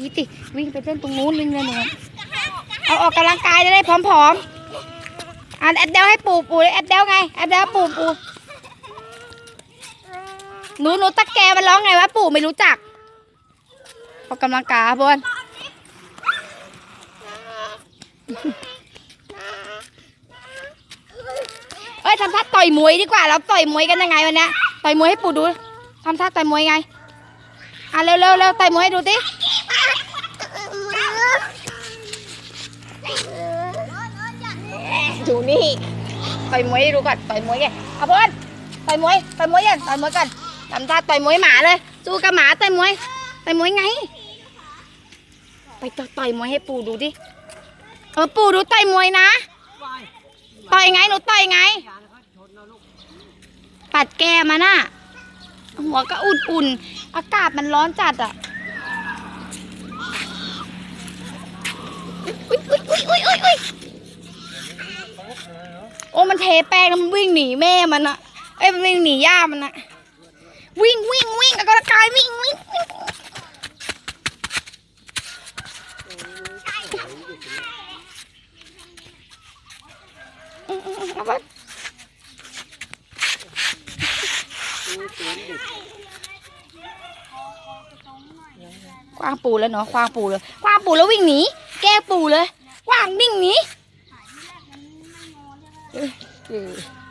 นี่ติวิ่งไปเล่นตรงนู้นวิ่งเล่นตรงนู้นเอาออกกำลังกายจะได้ผอมๆอะแอดเดลให้ปู่ปู่แอดเดลไงแอดเดลปู่ปู่หนูหนูตะแกมันร้องไงวะปู่ไม่รู้จักออกกำลังกายบนเอ้ยทำท่าต่อยมวยดีกว่าเราต่อยมวยกันยังไงวันนี้ต่อยมวยให้ปู่ดูทำท่าต่อยมวยไงอะเร็วเร็วเร็วต่อยมวยให้ดูดิ ดูนี่ต่อยมวยให้ดูก่อนต่อยมวยไงเอาเพื่อนต่อยมวยต่อยมวยกันต่อยมวยกันทำท่าต่อยมวยหมาเลยสู้กับหมาต่อยมวยต่อยมวยไง ไปต่อยต่อยมวยให้ปู่ดูดิเออปู่ดูต่อยมวยนะต่อยไงหนูต่อยไงปัดแกมันน่ะหัวก็อุ่นๆอากาศมันร้อนจัดอะอุ๊ยอุ๊ยอุ๊ยอุ๊ยอุ๊ยอุ๊ย โอ้มันเทแป้งแล้วมันวิ่งหนีแม่มันอะเอ้ยมันวิ่งหนีย่ามันอะวิ่งวิ่งวิ่งออกกำลังกายวิ่งวิ่งวิ่งอืมอืมอืมเอาไปคว้างปูแล้วเนาะคว้างปูเลยคว้างปูแล้ววิ่งหนี แก้ปูเลยคว้างวิ่งหนี 对